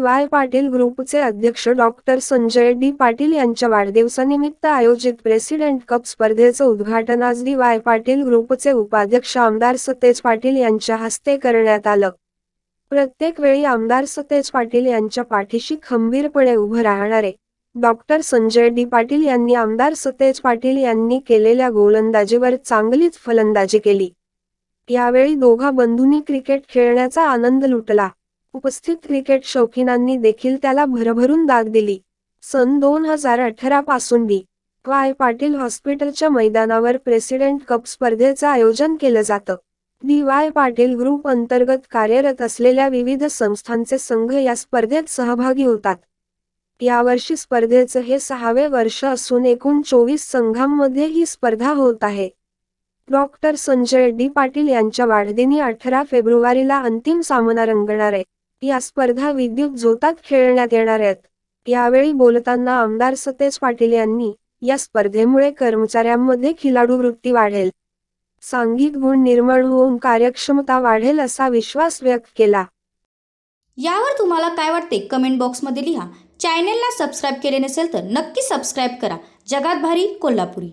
Y Patil ग्रुपचे अध्यक्ष doctor Sanjay D Patil यांच्या वाढदिवसानिमित्त आयोजित प्रेसिडेंट कप स्पर्धेचं उद्घाटन आज डी वाय पाटील ग्रुपचे उपाध्यक्ष आमदार सतेज पाटील यांच्या हस्ते करण्यात आलं. प्रत्येक वेळी आमदार सतेज पाटील यांच्या पाठीशी खंबीरपणे उभं राहणारे डॉक्टर संजय डी पाटील यांनी आमदार सतेज पाटील यांनी केलेल्या गोलंदाजीवर चांगलीच फलंदाजी केली. यावेळी दोघा बंधूंनी क्रिकेट खेळण्याचा आनंद लुटला. उपस्थित क्रिकेट शौकीनांनी देखील त्याला भरभरून दाद दिली. सन दोन हजार अठरा पासून डी वाय. पाटील हॉस्पिटलच्या मैदानावर प्रेसिडेंट कप स्पर्धेचं आयोजन केलं जातं. डी. वाय. पाटील ग्रुप अंतर्गत कार्यरत असलेल्या विविध संस्थांचे संघ या स्पर्धेत सहभागी होतात. यावर्षी स्पर्धेचं हे सहावे वर्ष असून एकूण चोवीस संघांमध्ये ही स्पर्धा होत आहे. Doctor Sanjay D. पाटील यांच्या वाढदिनी अठरा फेब्रुवारीला अंतिम सामना रंगणार आहे. या स्पर्धा विद्युत झोतात खेळण्यात येणार आहेत. यावेळी बोलताना आमदार सतेज पाटील यांनी या स्पर्धेमुळे कर्मचाऱ्यांमध्ये खिलाडू वृत्ती वाढेल. सांघिक गुण निर्माण होऊन कार्यक्षमता वाढेल असा विश्वास व्यक्त केला. यावर तुम्हाला काय वाटते? कमेंट बॉक्समध्ये लिहा. चॅनेलला सबस्क्राईब केले नसेल तर नक्की सबस्क्राईब करा. जगात भारी कोल्हापुरी.